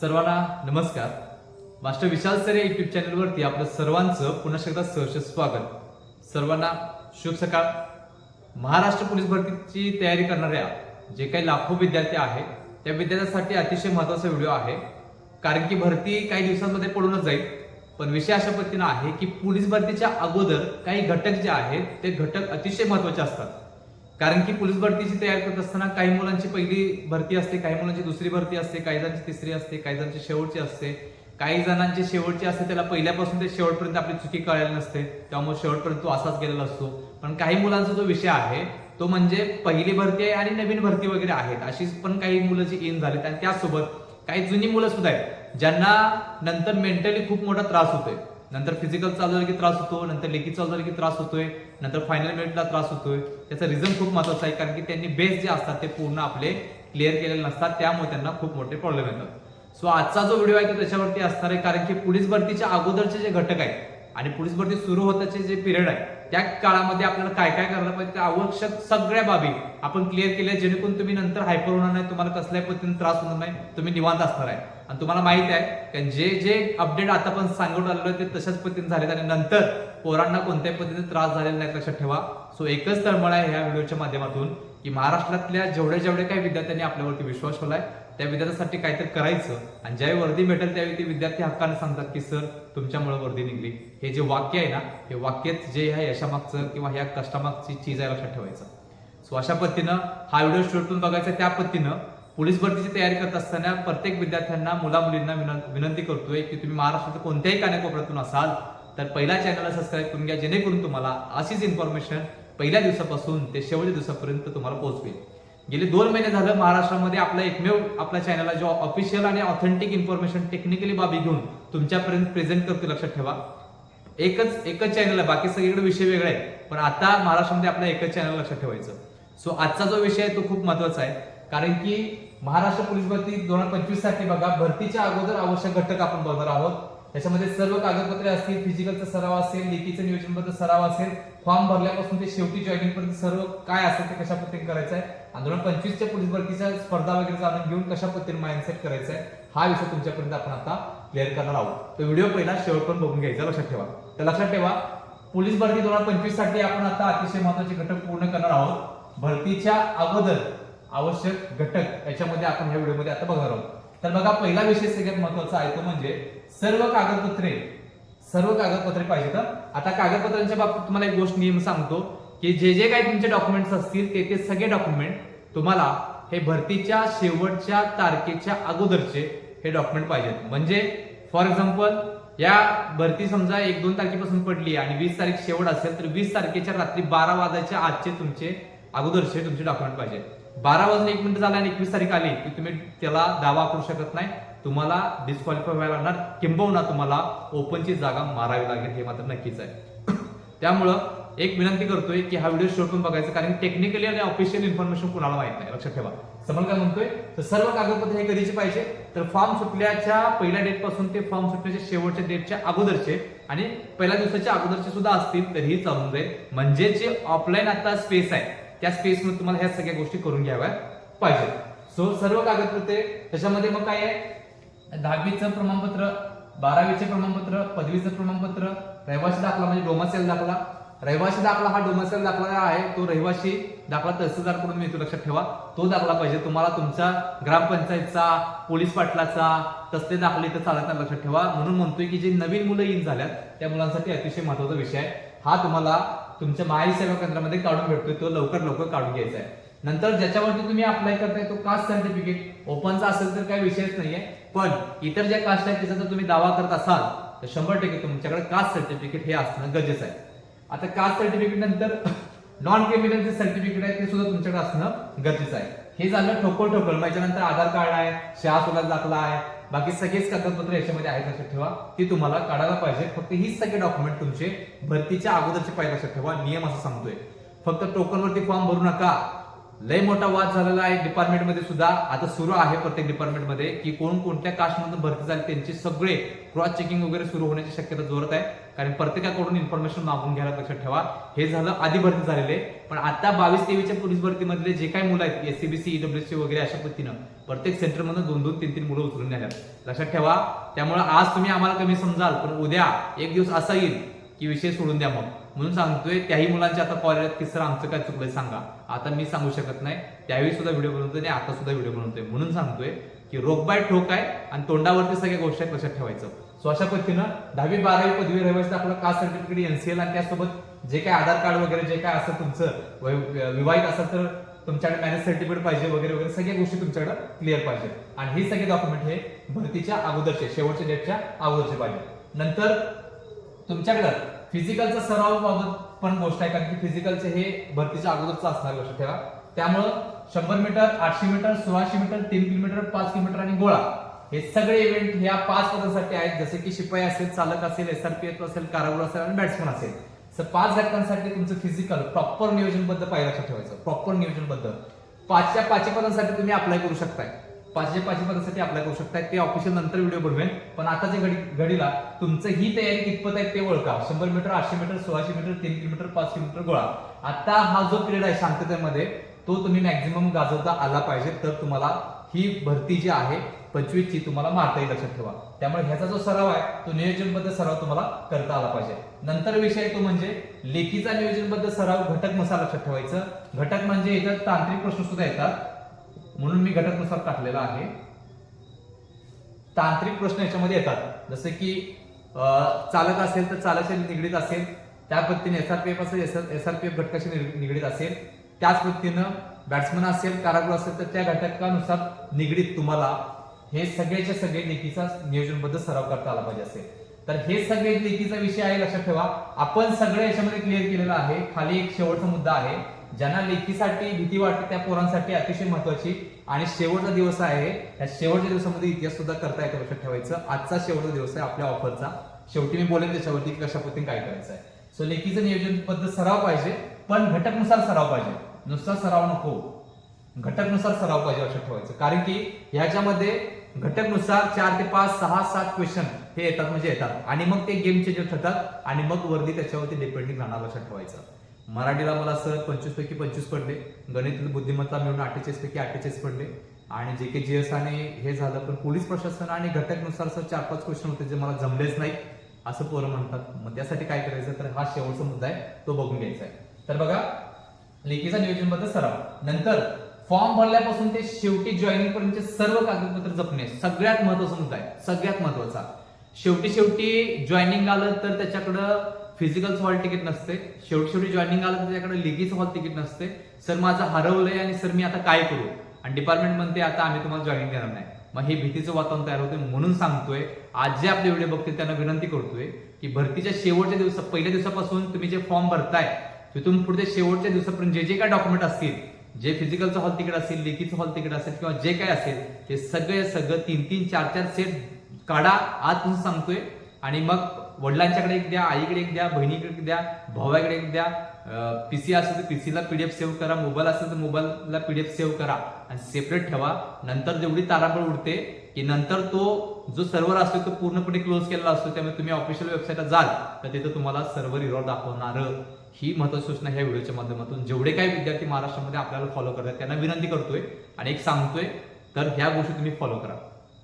सर्वांना नमस्कार. मास्टर विशाल सरे युट्यूब चॅनलवरती आपलं सर्वांचं पुन्हा एकदा सहर्ष स्वागत. सर्वांना शुभ सकाळ. महाराष्ट्र पोलीस भरतीची तयारी करणाऱ्या जे काही लाखो विद्यार्थी आहेत त्या विद्यार्थ्यांसाठी अतिशय महत्त्वाचा व्हिडिओ आहे. कारण की भरती काही दिवसांमध्ये पडूनच जाईल. पण विषय अशा पद्धतीनं आहे की पोलीस भरतीच्या अगोदर काही घटक जे आहेत ते घटक अतिशय महत्त्वाचे असतात. कारण की पोलीस भरतीची तयारी करत असताना काही मुलांची पहिली भरती असते काही मुलांची दुसरी भरती असते काही जणांची तिसरी असते काही जणांची शेवटची असते. काही जणांची शेवटची असते त्याला पहिल्यापासून ते शेवटपर्यंत आपली चुकी कळलेली नसते. त्यामुळे शेवटपर्यंत तो असाच गेलेला असतो. पण काही मुलांचा जो विषय आहे तो म्हणजे पहिली भरती आहे आणि नवीन भरती वगैरे आहेत. अशी पण काही मुलं जी इन झालीत आणि त्यासोबत काही जुनी मुलं सुद्धा आहेत ज्यांना नंतर मेंटली खूप मोठा त्रास होतोय. नंतर फिजिकल चालू झालं की त्रास होतो नंतर लेखी चालू झालं की त्रास होतोय नंतर फायनल मिनिटला त्रास होतोय त्याचा रिझन खूप महत्त्वाचा आहे कारण की त्यांनी बेस जे असतात ते पूर्ण आपले क्लिअर केलेले नसतात त्यामुळे त्यांना खूप मोठे प्रॉब्लेम येतात. सो आजचा जो व्हिडिओ आहे तो त्याच्यावरती असणार आहे कारण की पोलीस भरतीच्या अगोदरचे जे घटक आहेत आणि पोलीस भरती सुरू होताचे जे पिरियड आहे त्या काळामध्ये आपल्याला काय काय करायला पाहिजे त्या आवश्यक सगळ्या बाबी आपण क्लिअर केल्या जेणेकरून तुम्ही नंतर हायपर होणार नाही तुम्हाला कसल्याही पद्धतीने त्रास होणार नाही तुम्ही निवांत असणार आहे. आणि तुम्हाला माहीत आहे की जे जे अपडेट आता पण सांगून आलेलो ते तशाच पद्धतीने झालेत आणि नंतर पोरांना कोणत्याही पद्धतीने त्रास झालेला नाही लक्षात ठेवा. सो एकच तळमळ आहे ह्या व्हिडिओच्या माध्यमातून की महाराष्ट्रातल्या जेवढ्या जेवढ्या काही विद्यार्थ्यांनी आपल्यावरती विश्वास ठेवलाय त्या विद्यार्थ्यासाठी काहीतरी करायचं. आणि ज्यावेळी वर्दी भेटेल त्यावेळी ते विद्यार्थी हक्काने सांगतात की सर तुमच्यामुळे वर्दी निघली. हे जे वाक्य आहे ना हे वाक्यात जे ह्या यशामागचं किंवा ह्या कष्टामागची चीज आहे लक्षात ठेवायचं. सो अशा पद्धतीनं हा व्हिडिओ शेवटून बघायचा त्या पद्धतीनं पोलीस भरतीची तयारी करत असताना प्रत्येक विद्यार्थ्यांना मुला मुलींना विनं- विनंती करतोय की तुम्ही महाराष्ट्राच्या कोणत्याही कानाकोपऱ्यातून असाल तर पहिल्या चॅनलला सबस्क्राईब करून घ्या जेणेकरून तुम्हाला अशीच इन्फॉर्मेशन पहिल्या दिवसापासून ते शेवटच्या दिवसापर्यंत तुम्हाला पोहोचवेल. गेले दोन महिने झालं महाराष्ट्रामध्ये आपला एकमेव आपल्या चॅनलला जो ऑफिशियल आणि ऑथेंटिक इन्फॉर्मेशन टेक्निकली बाबी घेऊन तुमच्यापर्यंत प्रेझेंट करतो लक्षात ठेवा. एकच एकच चॅनल आहे बाकी सगळीकडे विषय वेगळे आहे पण आता महाराष्ट्रामध्ये आपल्या एकच चॅनल लक्षात ठेवायचं. सो आजचा जो विषय आहे तो खूप महत्त्वाचा आहे कारण की महाराष्ट्र पोलीस भरती दोन हजार पंचवीससाठी बघा भरतीच्या अगोदर आवश्यक घटक आपण बघणार आहोत. त्याच्यामध्ये सर्व कागदपत्रे असतील फिजिकलचा सराव असेल लेखीचं नियोजनबद्ध सराव असेल फॉर्म भरल्यापासून ते शेवटी जॉईनिंग पर्यंत सर्व काय असेल ते कशा पद्धतीने करायचं आहे आणि पंचवीसच्या पोलीस भरतीच्या स्पर्धा वगैरे जाणून घेऊन कशा पद्धतीने माइंडसेट करायचं आहे हा विषय तुमच्यापर्यंत आपण आता क्लिअर करणार आहोत. तो व्हिडिओ पहिला शेवट पण बघून घ्यायचा लक्षात ठेवा. तर लक्षात ठेवा पोलीस भरती दोन हजार पंचवीससाठी आपण आता अतिशय महत्त्वाचे घटक पूर्ण करणार आहोत. भरतीच्या अगोदर आवश्यक घटक याच्यामध्ये आपण ह्या व्हिडिओमध्ये आता बघणार आहोत. तर बघा पहिला विषय सगळ्यात महत्त्वाचा आहे तो म्हणजे सर्व कागदपत्रे सर्व कागदपत्रे पाहिजेत आता कागदपत्रांच्या बाबतीत तुम्हाला एक गोष्ट नियम सांगतो की जे जे काही तुमचे डॉक्युमेंट्स असतील ते ते सगळे डॉक्युमेंट तुम्हाला हे भरतीच्या शेवटच्या तारखेच्या अगोदरचे हे डॉक्युमेंट पाहिजेत. म्हणजे फॉर एक्झाम्पल या भरती समजा एक दोन तारखेपासून पडली आणि वीस तारीख शेवट असेल तर वीस तारखेच्या रात्री बारा वाजायच्या आजचे तुमचे अगोदरचे तुमचे डॉक्युमेंट पाहिजेत. बारा वाजून एक मिनिट झाला आणि एकवीस तारीख आली. की तुम्ही त्याला दावा करू शकत नाही. तुम्हाला डिस्क्वालिफाय व्हायला लागणार. किंबहुना तुम्हाला ओपनची जागा मारावी लागेल हे मात्र नक्कीच आहे. त्यामुळं एक विनंती करतोय की हा व्हिडिओ शेवटून बघायचा. कारण टेक्निकली आणि ऑफिशियल इन्फॉर्मेशन कुणाला माहीत नाही. लक्षात ठेवा. समज काय म्हणतोय तर सर्व कागदपत्र हे कधीचे पाहिजे. तर फॉर्म सुटल्याच्या पहिल्या डेटपासून ते फॉर्म सुटण्याच्या शेवटच्या डेटच्या अगोदरचे आणि पहिल्या दिवसाच्या अगोदरचे सुद्धा असतील तरीही चालून जाईल म्हणजे जे ऑफलाईन आता स्पेस आहे त्या स्पेसमध्ये तुम्हाला ह्या सगळ्या गोष्टी करून घ्याव्या पाहिजे. सो सर्व कागदपत्रे त्याच्यामध्ये मग काय आहे? दहावीचं प्रमाणपत्र बारावीचे प्रमाणपत्र पदवीचं प्रमाणपत्र रहिवासी दाखला म्हणजे डोमासेल दाखला. रहिवासी दाखला हा डोमासेल दाखला आहे तो रहिवासी दाखला तहसीलदारकडून मिळतो लक्षात ठेवा. तो दाखला पाहिजे. तुम्हाला तुमचा ग्रामपंचायतचा पोलीस पाटलाचा तसले दाखले तर चालत नाही लक्षात ठेवा. म्हणून म्हणतोय की जे नवीन मुलं इन झाल्यात त्या मुलांसाठी अतिशय महत्त्वाचा विषय आहे. हा तुम्हाला तुमच्या माई सेवा केंद्रामध्ये काढून भेटतोय तो लवकर लवकर काढून घ्यायचा आहे. नंतर ज्याच्यावरती तुम्ही अप्लाय करताय तो कास्ट सर्टिफिकेट ओपनचा असेल तर काही विषयच नाहीये. पण इतर ज्या कास्ट आहेत त्याचा जर तुम्ही दावा करत असाल तर शंभर टक्के तुमच्याकडे कास्ट सर्टिफिकेट हे असणं गरजेचं आहे. आता कास्ट सर्टिफिकेट नंतर नॉन क्रिमिनल जे सर्टिफिकेट आहे ते सुद्धा तुमच्याकडे असणं गरजेचं आहे. हे झालं ठोकळ ठोकळ त्याच्यानंतर आधार कार्ड आहे शहा सुलाद दाखला आहे. बाकी सगळेच कागदपत्र याच्यामध्ये आहेत लक्षात ठेवा. ती तुम्हाला काढायला पाहिजे. फक्त हीच सगळे डॉक्युमेंट तुमचे भरतीच्या अगोदरचे पाहिजे लक्षात ठेवा. नियम असं सांगतोय. फक्त टोकनवरती फॉर्म भरू नका. लय मोठा वाद झालेला आहे डिपार्टमेंटमध्ये सुद्धा. आता सुरू आहे प्रत्येक डिपार्टमेंटमध्ये की कोण कोणत्या कास्टमधून भरती झाली त्यांचे सगळे क्रॉस चेकिंग वगैरे सुरू होण्याची शक्यता जोरत आहे. कारण प्रत्येकाकडून इन्फॉर्मेशन मागून घ्यायला लक्षात ठेवा. हे झालं आधी भरती झालेले. पण आता बावीस तेवीच्या पोलीस भरतीमधले जे काही मुलं आहेत एससीबीसी ईडब्ल्यूसी वगैरे अशा पद्धतीनं प्रत्येक सेंटरमधून दोन दोन तीन तीन मुलं उचलून नेल्यात. लक्षात ठेवा. त्यामुळे आज तुम्ही आम्हाला कमी समजाल पण उद्या एक दिवस असा येईल की विषय सोडून द्या मग. म्हणून सांगतोय त्याही मुलांचे आता कॉल आहेत की सर आमचं काय चुकलंय सांगा. आता मी सांगू शकत नाही. त्यावेळी सुद्धा व्हिडिओ बनवतोय आणि आता सुद्धा व्हिडिओ बनवतोय. म्हणून सांगतोय की रोग बाय ठोक आहे आणि तोंडावरती सगळ्या गोष्टी आहेत लक्षात ठेवायचं. सो अशा पद्धतीनं दहावी बारावी पदवी रहिवासी आपलं कास्ट सर्टिफिकेट एनसीएल आणि त्यासोबत जे काय आधार कार्ड वगैरे जे काय असं तुमचं विवाहित असेल तर तुमच्याकडे मॅरेज सर्टिफिकेट पाहिजे वगैरे वगैरे सगळ्या गोष्टी तुमच्याकडे क्लिअर पाहिजे. आणि हे सगळे डॉक्युमेंट हे भरतीच्या अगोदरचे शेवटच्या डेटच्या अगोदरचे पाहिजे. नंतर तुमच्याकडं फिजिकलचा सराव बाबत पण गोष्ट आहे कारण की फिजिकलचे हे भरतीच्या अगोदरचं असणार लक्षात ठेवा. त्यामुळं शंभर मीटर आठशे मीटर सोळाशे मीटर तीन किलोमीटर पाच किलोमीटर आणि गोळा. हे सगळे इव्हेंट ह्या पाच पदांसाठी आहेत. जसे की शिपाई असेल चालक असेल एसआरपीएफ असेल कारागृह असेल आणि बॅट्समन असेल. तर पाच घटकांसाठी तुमचं फिजिकल प्रॉपर नियोजनबद्ध पाहिजे लक्षात ठेवायचं. प्रॉपर नियोजनबद्ध. पाचच्या पाचशे पदांसाठी तुम्ही अप्लाय करू शकताय. पाचशे पाचशे पदासाठी अप्लाय करू शकताय. ते ऑफिशियल नंतर व्हिडिओ बनवेल पण आताच्या घडी घडीला तुमचं ही तयारी कितपत आहे ते ओळखा. शंभर मीटर आठशे मीटर सोळाशे मीटर तीन किलोमीटर पाच किलोमीटर गोळा. आता हा जो पिरियड आहे शांततेमध्ये तो तुम्ही मॅक्झिमम गाजवता आला पाहिजे तर तुम्हाला ही भरती जी आहे पंचवीसची तुम्हाला मारता येईल लक्षात ठेवा. त्यामुळे ह्याचा जो सराव आहे तो नियोजनबद्ध सराव तुम्हाला करता आला पाहिजे. नंतर विषय तो म्हणजे लेखीचा नियोजनबद्ध सराव घटकनुसार लक्षात ठेवायचं. घटक म्हणजे याच्यात तांत्रिक प्रश्न सुद्धा येतात. म्हणून मी घटक मसाला टाकलेला आहे. तांत्रिक प्रश्न याच्यामध्ये येतात. जसे की चालक असेल तर चालकशी निगडीत असेल. त्या पद्धतीने एसआरपीएफ असेल एसआरपीएफ घटकाशी निगडीत असेल. त्याच पद्धतीनं बॅट्समन असेल कारागृह असेल तर त्या घटकानुसार निगडीत तुम्हाला हे सगळ्याच्या सगळे लेखीचा नियोजनबद्ध सराव करता आला पाहिजे असेल. तर हे सगळे लेखीचा विषय आहे लक्षात ठेवा. आपण सगळे याच्यामध्ये क्लिअर केलेलं आहे. खाली एक शेवटचा मुद्दा आहे. ज्यांना लेखीसाठी भीती वाटते त्या पोरांसाठी अतिशय महत्वाची आणि शेवटचा दिवस आहे. या शेवटच्या दिवसामध्ये इतिहास सुद्धा करता येतो लक्षात ठेवायचं. आजचा शेवटचा दिवस आहे आपल्या ऑफरचा शेवटी मी बोलेन त्याच्यावरती कशा पद्धतीने काय करायचं आहे सो लेखीचं नियोजनबद्ध सराव पाहिजे पण घटकनुसार सराव पाहिजे. नुसता सराव नको. घटकनुसार सराव पाहिजे लक्षात ठेवायचं. कारण की ह्याच्यामध्ये घटकनुसार चार ते पाच सहा सात क्वेश्चन हे येतात म्हणजे येतात. आणि मग ते गेम चेंजर ठरतात आणि मग वर्दी त्याच्यावरती डिपेंडिंग राहणार लक्षात ठेवायचं. मराठीला मला सर पंचवीस पैकी पंचवीस पडले. गणित बुद्धिमत्ता मिळून अठ्ठेचाळीस पैकी अठ्ठेचाळीस पडले. आणि जे के जी एस आणि हे झालं पण पोलीस प्रशासन आणि घटकनुसार सर चार पाच क्वेश्चन होते जे मला जमलेच नाही असं पोरं म्हणतात. मग त्यासाठी काय करायचं? तर हा शेवटचा मुद्दा आहे तो बघून घ्यायचा आहे. तर बघा लेखीचा नियोजनबद्ध सराव. नंतर फॉर्म भरल्यापासून ते शेवटी जॉईनिंग पर्यंतचे सर्व कागदपत्र जपणे. सगळ्यात महत्त्वाचा मुद्दा आहे. सगळ्यात महत्त्वाचा शेवटी शेवटी जॉईनिंग आलं तर त्याच्याकडं फिजिकल हॉल तिकीट नसते. शेवटी शेवटी जॉईनिंग आलं तर त्याच्याकडे लिगीचं हॉल तिकीट नसते. सर माझं हरवलंय आणि सर मी आता काय करू? आणि डिपार्टमेंट म्हणते आता आम्ही तुम्हाला जॉईनिंग देणार नाही. मग हे भीतीचं वातावरण तयार होते म्हणून सांगतोय. आज जे आपले व्हिडिओ बघते त्यांना विनंती करतोय की भरतीच्या शेवटच्या दिवसा पहिल्या दिवसापासून तुम्ही जे फॉर्म भरताय तिथून पुढे शेवटच्या दिवसापर्यंत जे जे काय डॉक्युमेंट असतील जे फिजिकलचं हॉल तिकीट असेल लेखीचं हॉल तिकीट असेल किंवा जे काय असेल ते सगळे सगळं तीन तीन चार चार सेट काढा आज तुम्ही सांगतोय. आणि मग वडिलांच्याकडे एक द्या आईकडे एक द्या बहिणीकडे एक द्या भावाकडे एक द्या पीसी असेल तर पीसीला पीडीएफ सेव्ह करा मोबाईल असेल तर मोबाईलला पीडीएफ सेव्ह करा आणि सेपरेट ठेवा. नंतर जेवढी तारांबळ उडते की नंतर तो जो सर्व्हर असतो तो पूर्णपणे क्लोज केलेला असतो त्यामुळे तुम्ही ऑफिशियल वेबसाईटला जाल तर तिथं तुम्हाला सर्व्हर इरॉर दाखवणार. ही महत्वाची सूचना ह्या व्हिडिओच्या माध्यमातून जेवढे काही विद्यार्थी महाराष्ट्रामध्ये आपल्याला फॉलो करतात त्यांना विनंती करतोय आणि एक सांगतोय तर ह्या गोष्टी तुम्ही फॉलो करा.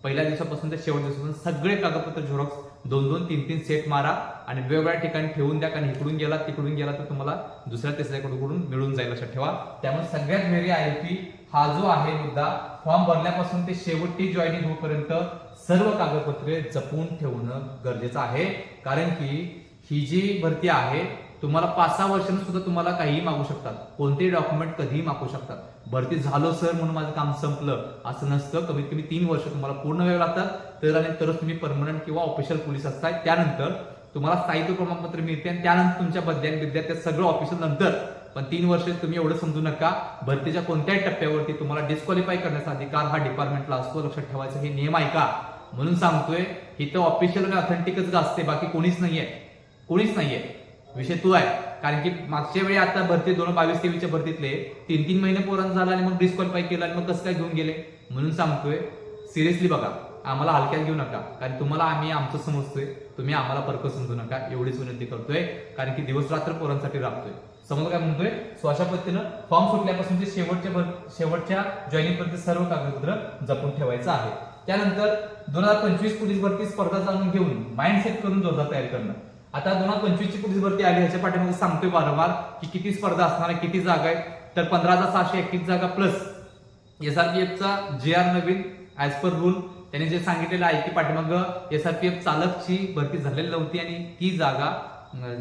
पहिल्या दिवसापासून ते शेवट दिवसापासून सगळे कागदपत्र झेरॉक्स दोन दोन तीन तीन सेट मारा आणि वेगवेगळ्या ठिकाणी ठेवून द्या कारण इकडून गेला तिकडून गेला तर तुम्हाला दुसऱ्या तिसऱ्याकडून मिळून जाईल लक्षात ठेवा. त्यामुळे सगळ्यात वेरी आहे की हा जो आहे मुद्दा फॉर्म भरल्यापासून ते शेवटी जॉईनिंग होईपर्यंत सर्व कागदपत्रे जपून ठेवणं गरजेचं आहे. कारण की ही जी भरती आहे तुम्हाला पाच सहा वर्षांनी सुद्धा तुम्हाला काहीही मागू शकतात. कोणतेही डॉक्युमेंट कधीही मागू शकतात. भरती झालो सर म्हणून माझं काम संपलं असं नसतं. कमीत कमी तीन वर्ष तुम्हाला पूर्ण वेळ लागतात. तर आणि तरच तुम्ही परमनंट किंवा ऑफिशियल पोलीस असताय त्यानंतर तुम्हाला स्थायित्व प्रमाणपत्र मिळते आणि त्यानंतर तुमच्या बद्यान विद्यार्थी सगळं ऑफिशियल नंतर. पण तीन वर्ष तुम्ही एवढं समजू नका. भरतीच्या कोणत्याही टप्प्यावरती तुम्हाला डिस्क्वालिफाय करण्याचा अधिकार हा डिपार्टमेंटला असतो. लक्षात ठेवायचा हे नियम आहे का? म्हणून सांगतोय इथं ऑफिशियल आणि ऑथेंटिकच असते. बाकी कोणीच नाहीये. कोणीच नाहीये. विषय तू आहे. कारण की मागच्या वेळी आता भरती दोन बावीस तेवीसच्या भरतीतले तीन तीन महिने पोरांचा झालं आणि मग डिस्क्वालिफाय केलं आणि मग कसं काय घेऊन गेले? म्हणून सांगतोय सिरियसली बघा आम्हाला हलक्यात घेऊ नका. कारण तुम्हाला आम्ही आमचं समजतोय तुम्ही आम्हाला फरक समजू नका. एवढीच विनंती करतोय. कारण की दिवस रात्र पोरांसाठी राबतोय. समोर काय म्हणतोय? सो अशा पद्धतीनं फॉर्म सुटल्यापासून ते शेवटच्या शेवटच्या जॉईनिंग पर्यंत सर्व कागदपत्र जपून ठेवायचं आहे. त्यानंतर दोन हजार पंचवीस पोलीस भरती स्पर्धा जाणून घेऊन माइंडसेट करून जोरदार तयारी करणं आता दोन हजार पंचवीसची पोलीस भरती आली ह्याच्या पाठीमागे सांगतोय वारंवार की किती स्पर्धा असणार आहे किती जागा आहे. तर पंधरा हजार सहाशे एकतीस जागा प्लस एसआरपीएफचा जे आर नवीन ऍज पर रूल त्यांनी जे सांगितलेलं आहे की पाठीमागं एसआरपीएफ चालकची भरती झालेली नव्हती आणि ती जागा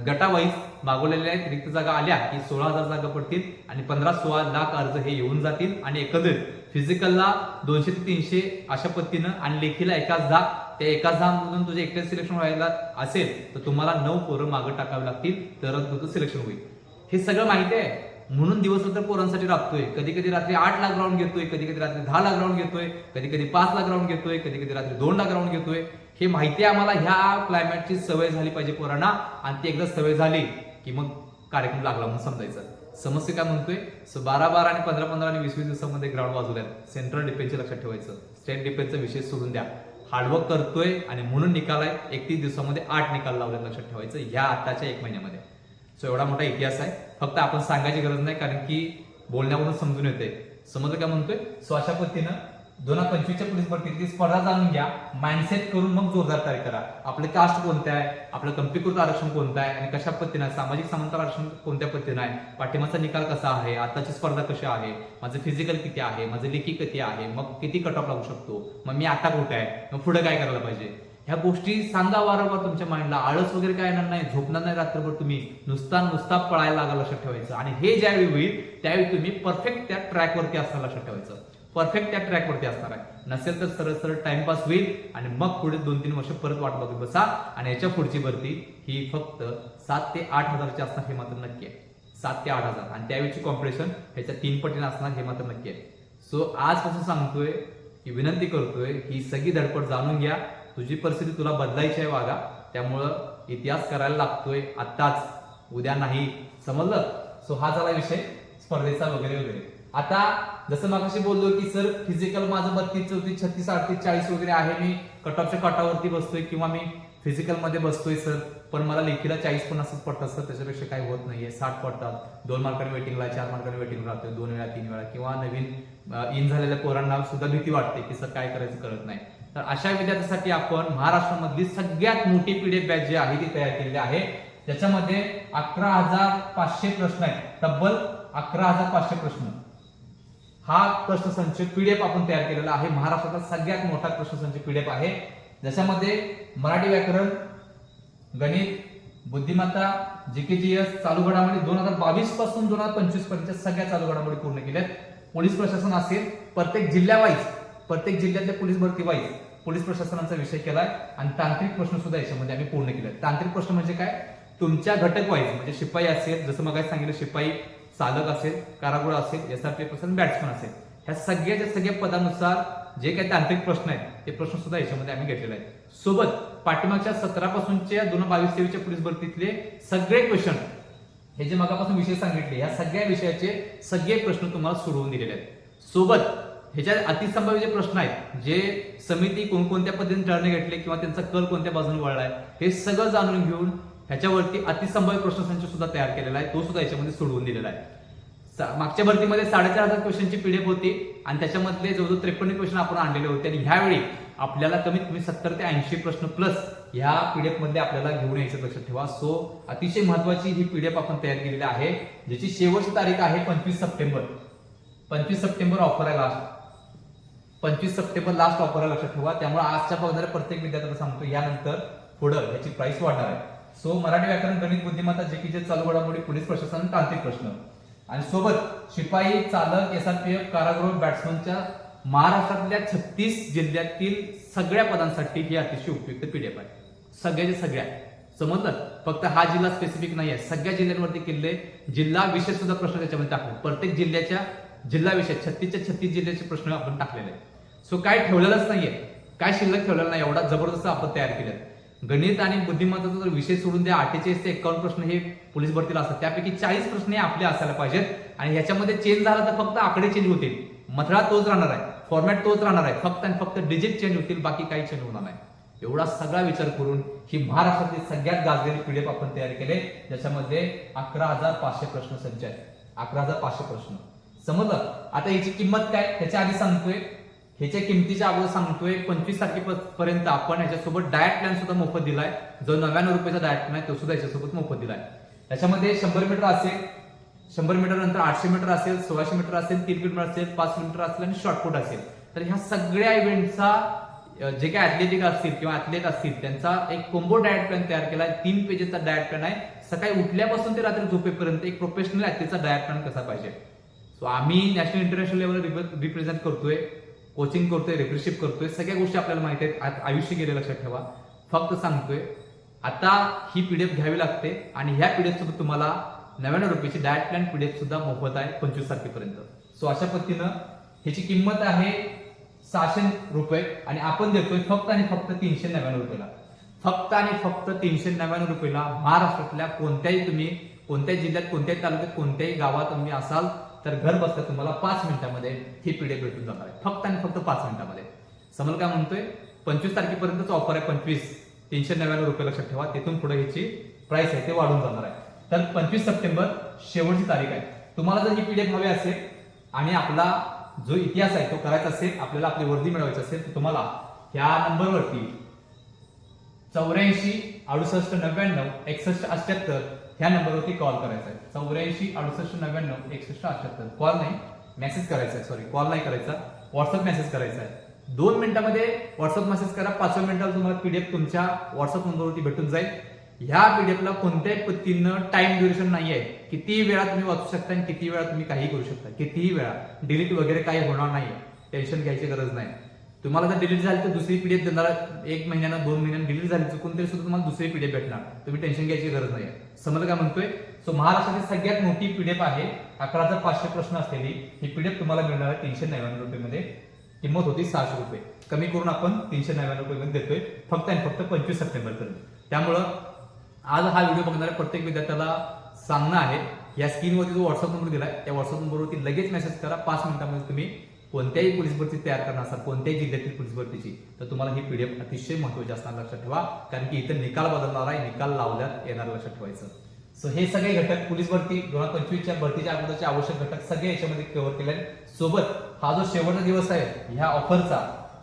गटावाईज मागवलेल्या आहेत. रिक्त जागा आल्या की सोळा हजार जागा पडतील आणि पंधरा सोळा लाख अर्ज हे येऊन जातील आणि एकंदरीत फिजिकलला दोनशे ते तीनशे अशा पद्धतीनं आणि लेखीला एकाच दहा त्या एकाच दहामधून तुझे एकट्या सिलेक्शन व्हायला असेल तर तुम्हाला नऊ पोरं मागं टाकावी लागतील तरच तुझं सिलेक्शन होईल. हे सगळं माहिती आहे. म्हणून दिवसरात्र पोरांसाठी राबतोय. कधी कधी रात्री आठ लाख राऊंड घेतोय कधी कधी रात्री दहा लाख राऊंड घेतोय कधी कधी पाच लाख राऊंड घेतोय कधी कधी रात्री दोन लाख राऊंड घेतोय. हे माहिती आहे आम्हाला. ह्या क्लायमेटची सवय झाली पाहिजे पोरांना आणि ती एकदा सवय झाली की मग कार्यक्रम लागला म्हणून समजायचं. समस्या काय म्हणतोय? सो बारा बारा आणि पंधरा पंधरा आणि वीस वीस दिवसामध्ये ग्राउंड वाजवल्यात सेंट्रल डिफेन्सचे लक्षात ठेवायचं. स्टेट डिफेन्सचा विषय सोडून द्या. हार्डवर्क करतोय आणि म्हणून निकाल आहे. एकतीस दिवसामध्ये आठ निकाल लावले लक्षात ठेवायचं. ह्या आताच्या एक महिन्यामध्ये. सो एवढा मोठा इतिहास आहे. फक्त आपण सांगायची गरज नाही कारण की बोलण्यावरून समजून येते. समजलं काय म्हणतोय? सो अशा पद्धतीनं दोन हजार पंचवीसच्या पोलीस भरतीची स्पर्धा जाणून घ्या. माइंडसेट करून मग जोरदार तयारी करा. आपलं कास्ट कोणतं आहे? आपलं कंपीकृत आरक्षण कोणतं आहे? आणि कशा पद्धतीनं आहे? सामाजिक समांतर आरक्षण कोणत्या पद्धतीनं आहे? पाठिंबाचा निकाल कसा आहे? आताची स्पर्धा कशी आहे? माझं फिजिकल किती आहे? माझं लेखी किती आहे? मग किती कट ऑफ लागू शकतो? मग मी आता कुठे आहे? मग पुढे काय करायला पाहिजे? ह्या गोष्टी सांगा वारंवार तुमच्या माइंडला आळस वगैरे काय येणार नाही. झोपणार नाही रात्रभर तुम्ही. नुसता नुसता पळायला लागा लक्षात ठेवायचं. आणि हे ज्यावेळी होईल त्यावेळी तुम्ही परफेक्ट त्या ट्रॅकवरती असायला लक्षात ठेवायचं. परफेक्ट त्या ट्रॅकवरती असणार आहे. नसेल तर सरळ सरळ टाइमपास होईल आणि मग पुढे दोन तीन वर्ष परत वाट बघत बसा आणि याच्या पुढची भरती ही फक्त सात ते आठ हजारची असणार हे मात्र नक्की आहे. सात ते आठ हजार. आणि त्यावेळीची कॉम्पिटिशन ह्याच्या तीन पटीने असणार हे मात्र नक्की आहे. सो आजपासून सांगतोय की विनंती करतोय ही सगळी धडपड जाणून घ्या. तुझी परिस्थिती तुला बदलायची आहे वागा त्यामुळं इतिहास करायला लागतोय आत्ताच. उद्या नाही. समजलं? सो हा झाला विषय. स्पर्धेचा वगैरे वगैरे. आता जसं मागाशी बोललो की सर फिजिकल माझं बत्तीस चौतीस छत्तीस अडतीस चाळीस वगैरे आहे. मी कटऑफच्या कटावरती बसतोय किंवा मी फिजिकलमध्ये बसतोय सर. पण मला लेखीला चाळीस पण असंच पडतात सर. त्याच्यापेक्षा काही होत नाहीये. साठ पडतात. दोन मार्काने वेटिंगला चार मार्काने वेटिंग राहतोय. दोन वेळा तीन वेळा किंवा नवीन इन झालेल्या पोरांना सुद्धा भीती वाटते की सर काय करायचं कळत नाही. तर अशा विद्यार्थ्यांसाठी आपण महाराष्ट्रामधली सगळ्यात मोठी पीडीएफ बॅच जी आहे ती तयार केलेली आहे. त्याच्यामध्ये अकरा हजार पाचशे प्रश्न आहेत. तब्बल अकरा हजार पाचशे प्रश्न. हा प्रश्नसंच पीडीएफ आपण तयार केलेला आहे. महाराष्ट्राचा सगळ्यात मोठा प्रश्नसंच पीडीएफ आहे. ज्याच्यामध्ये मराठी व्याकरण गणित बुद्धिमत्ता जीकेजीएस चालू घडामोडी दोन हजार बावीसपासून दोन हजार पंचवीसपर्यंत सगळ्या चालू घडामोडी पूर्ण केल्यात. पोलीस प्रशासन असेल प्रत्येक जिल्ह्यावाईज प्रत्येक जिल्ह्यातल्या पोलीस भरती वाईज पोलीस प्रशासनाचा विषय केलाय आणि तांत्रिक प्रश्न सुद्धा याच्यामध्ये आम्ही पूर्ण केले तांत्रिक प्रश्न म्हणजे काय? तुमच्या घटक वाईज म्हणजे शिपाई असेल जसं मग सांगितलं शिपाई चालक असेल कारागृह असेल एसआरपीएफ असेल बॅट्समन असेल. ह्या सगळ्याच्या सगळ्या पदानुसार जे काही तांत्रिक प्रश्न आहेत ते प्रश्न सुद्धा याच्यामध्ये आम्ही घेतलेले आहेत. सोबत पाठीमागच्या सतरापासूनच्या दोन बावीस तेवीसच्या पोलीस भरतीतले सगळे क्वेश्चन हे जे मगापासून विषय सांगितले या सगळ्या विषयाचे सगळे प्रश्न तुम्हाला सोडवून दिलेले आहेत. सोबत ह्याच्यात अतिसंभाव्य जे प्रश्न आहेत जे समिती कोणकोणत्या पद्धतीने निर्णय घेतले किंवा त्यांचा कल कोणत्या बाजूने वळलाय हे सगळं जाणून घेऊन ह्याच्यावरती अतिसंभाव्य प्रश्नसंच सुद्धा तयार केलेला आहे. तो सुद्धा याच्यामध्ये सोडवून दिलेला आहे. सा- मागच्या भरतीमध्ये साडेचार हजार क्वेश्चनची पीडीएफ होती आणि त्याच्यामधले जवळजवळ त्रेपन्न क्वेश्चन आपण आणलेले होते. आणि ह्यावेळी आपल्याला कमीत कमी सत्तर ते ऐंशी प्रश्न प्लस ह्या पीडीएफमध्ये आपल्याला घेऊन यायचं लक्षात ठेवा. सो अतिशय महत्वाची ही पीडीएफ आपण तयार केलेली आहे ज्याची शेवटची तारीख आहे पंचवीस सप्टेंबर. पंचवीस सप्टेंबर ऑफर आहे लास्ट पंचवीस सप्टेंबर लास्ट ऑफर आहे लक्षात ठेवा. त्यामुळे आजच्या बघणाऱ्या प्रत्येक विद्यार्थ्याला सांगतो यानंतर पुढं ह्याची प्राइस वाढणार आहे. सो मराठी व्याकरण गणित बुद्धिमत्ता जे की जे चालू घडामोडी पोलीस प्रशासन तांत्रिक प्रश्न. आणि सोबत शिपाई चालक एस आरोग कारागृह बॅट्समनच्या महाराष्ट्रातल्या छत्तीस जिल्ह्यातील सगळ्या पदांसाठी ही अतिशय उपयुक्त पीडीएफ आहे. सगळ्याच्या सगळ्या. समजलं? फक्त हा जिल्हा स्पेसिफिक नाही आहे सगळ्या जिल्ह्यांवरती किल्ले जिल्हा विषय सुद्धा प्रश्न त्याच्यामध्ये टाकले प्रत्येक जिल्ह्याच्या जिल्हा विषय छत्तीसच्या छत्तीस जिल्ह्याचे प्रश्न आपण टाकलेले आहेत. सो काय ठेवलेलंच नाहीये. काय शिल्लक ठेवलेलं नाही. एवढा जबरदस्त आपण तयार केलेत. गणित आणि बुद्धिमत्ताचा जर विषय सोडून द्या अठ्ठेचाळीस ते एकावन्न प्रश्न हे पोलीस भरतीला असतात. त्यापैकी चाळीस प्रश्न हे आपले असायला पाहिजेत. आणि ह्याच्यामध्ये चेंज झाला तर फक्त आकडे चेंज होतील. मथळा तोच राहणार आहे. फॉर्मॅट तोच राहणार आहे. फक्त आणि फक्त डिजिट चेंज होतील बाकी काही चेंज होणार नाही. एवढा सगळा विचार करून ही महाराष्ट्रातली सगळ्यात गाजलेली पीडीएफ आपण तयार केले. ज्याच्यामध्ये अकरा हजार पाचशे प्रश्न संच आहेत अकरा हजार पाचशे प्रश्न. समजलं? आता याची किंमत काय? त्याच्या आधी सांगतोय. ह्याच्या किमतीच्या अगोदर सांगतोय पंचवीस तारखेपर्यंत आपण ह्याच्यासोबत डायट प्लॅन सुद्धा मोफत दिलाय. जो नव्याण्णव रुपयाचा डायट प्लॅन आहे तो सुद्धा याच्यासोबत मोफत दिलाय. त्याच्यामध्ये शंभर मीटर असेल शंभर मीटर नंतर आठशे मीटर असेल सोळाशे मीटर असेल तीन किलोमीटर असेल पाच किलोमीटर असेल आणि शॉर्टपुट असेल. तर ह्या सगळ्या इव्हेंटचा जे काही ऍथलेटिक असतील किंवा ऍथलेट असतील त्यांचा एक कोंबो डायट प्लॅन तयार केला आहे तीन पेजेसचा डायट प्लॅन आहे. सकाळी उठल्यापासून ते रात्री झोपेपर्यंत एक प्रोफेशनल ऍथलेटचा डायट प्लॅन कसा पाहिजे? सो आम्ही नॅशनल इंटरनॅशनल लेवलला रिप्रेझेंट करतोय. कोचिंग करतोय रिफ्रेशिप करतोय सगळ्या गोष्टी आपल्याला माहिती आहेत. आयुष्य गेले लक्षात ठेवा. फक्त सांगतोय आता ही पी डी एफ घ्यावी लागते आणि ह्या पी डी सोबत तुम्हाला नव्याण्णव रुपयाची diet plan P D F सुद्धा मोफत आहे पंचवीस तारखेपर्यंत. सो अशा पद्धतीनं ह्याची किंमत आहे सहाशे रुपये आणि आपण देतोय फक्त आणि फक्त तीनशे नव्याण्णव रुपयाला. फक्त आणि फक्त तीनशे नव्याण्णव रुपयाला महाराष्ट्रातल्या कोणत्याही तुम्ही कोणत्याही जिल्ह्यात कोणत्याही तालुक्यात कोणत्याही गावात तुम्ही असाल तर घर बसता तुम्हाला पाच मिनिटामध्ये ही पीडीएफ भेटून जाणार आहे. फक्त आणि फक्त पाच मिनिटामध्ये. समल काय म्हणतोय? पंचवीस तारखेपर्यंतच ऑफर आहे पंचवीस. तीनशे नव्याण्णव रुपये लक्षात ठेवा. तिथून पुढे ह्याची प्राइस आहे ते वाढून जाणार आहे. तर पंचवीस सप्टेंबर शेवटची तारीख आहे. तुम्हाला जर ही पीडीएफ हवी असेल आणि आपला जो इतिहास आहे तो करायचा असेल आपल्याला आपली वर्दी मिळवायची असेल तर तुम्हाला ह्या नंबरवरती चौऱ्याऐंशी अडुसष्ट नव्याण्णव एकसष्ट अठ्याहत्तर ह्या नंबरवरती कॉल करायचा आहे. चौऱ्याऐंशी अडुसष्ट नव्याण्णव एकसष्ट अठ्याहत्तर. कॉल नाही मेसेज करायचा आहे. सॉरी कॉल नाही करायचा. व्हॉट्सअप मेसेज करायचा आहे. दोन मिनिटामध्ये व्हॉट्सअप मेसेज करा. पाचव्या मिनिटाला तुम्हाला पीडीएफ तुमच्या व्हॉट्सअप नंबरवरती भेटून जाईल. ह्या पीडीएफला कोणत्याही पद्धतीनं टाइम ड्युरेशन नाही आहे किती वेळा तुम्ही वाचू शकता आणि किती वेळा तुम्ही काही करू शकता. कितीही वेळा. डिलीट वगैरे काही होणार नाही टेन्शन घ्यायची गरज नाही. तुम्हाला जर डिलीट झाली तर दुसरी पीडीएफ देणार एक महिन्यानं दोन महिन्यानं डिलीट झाली चुकून तरी सुद्धा तुम्हाला दुसरी पीडीएफ भेटणार. तुम्ही टेन्शन घ्यायची गरज नाही समजलं काय म्हणतोय सो महाराष्ट्राची सगळ्यात मोठी पीडीएफ आहे अकरा हजार पाचशे प्रश्न असलेली ही पीडीएफ तुम्हाला मिळणार आहे तीनशे नव्याण्णव रुपयेमध्ये. किंमत होती सहाशे रुपये. कमी करून आपण तीनशे नव्याण्णव रुपयेमध्ये देतोय फक्त आणि फक्त पंचवीस सप्टेंबरपर्यंत त्यामुळं आज हा व्हिडिओ बघणाऱ्या प्रत्येक विद्यार्थ्याला सांगणं आहे या स्क्रीनवरती जो व्हॉट्सअप नंबर दिला त्या व्हॉट्सअप नंबरवरती लगेच मेसेज करा पाच मिनिटांमध्ये तुम्ही कोणत्याही पोलीस भरती तयार करणार असाल कोणत्याही जिल्ह्यातील पोलीस भरतीची तर तुम्हाला ही पीडीएफ अतिशय महत्वाची असणार लक्षात ठेवा. कारण की इथं निकाल बदलणार आहे निकाल लावल्यात येणार लक्षात ठेवायचं. सो हे सगळे घटक पोलीस भरती दोन हजार पंचवीसच्या भरतीच्या अगोदरचे आवश्यक घटक सगळे याच्यामध्ये कव्हर केले आहेत. सोबत हा जो शेवटचा दिवस आहे ह्या ऑफरचा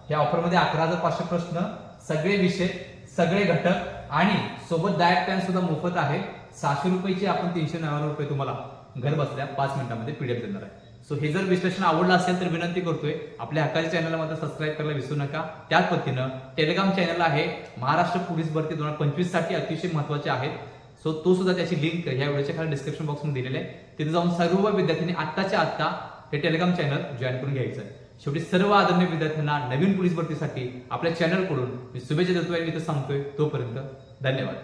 ह्या ऑफरमध्ये अकरा हजार पाचशे प्रश्न सगळे विषय सगळे घटक आणि सोबत डायट प्लॅन सुद्धा मोफत आहे. सहाशे रुपयाची आपण तीनशे नव्याण्णव रुपये तुम्हाला घर बसल्या पाच मिनिटांमध्ये पीडीएफ देणार आहे. सो हे जर विश्लेषण आवडलं असेल तर विनंती करतोय आपल्या हक्काच्या चॅनलला मात्र सबस्क्राईब करायला विसरू नका. त्याच पद्धतीनं टेलिग्राम चॅनल आहे. महाराष्ट्र पोलीस भरती दोन हजार पंचवीससाठी अतिशय महत्त्वाचे आहेत. सो तो सुद्धा त्याची लिंक या व्हिडिओच्या खाली डिस्क्रिप्शन बॉक्समध्ये दिलेली आहे. तिथे जाऊन सर्व विद्यार्थ्यांनी आत्ताच्या आत्ता हे टेलिग्राम चॅनल जॉईन करून घ्यायचं आहे. शेवटी सर्व आदरणीय विद्यार्थ्यांना नवीन पोलीस भरतीसाठी आपल्या चॅनलकडून मी शुभेच्छा देतोय मी तर सांगतोय तोपर्यंत धन्यवाद.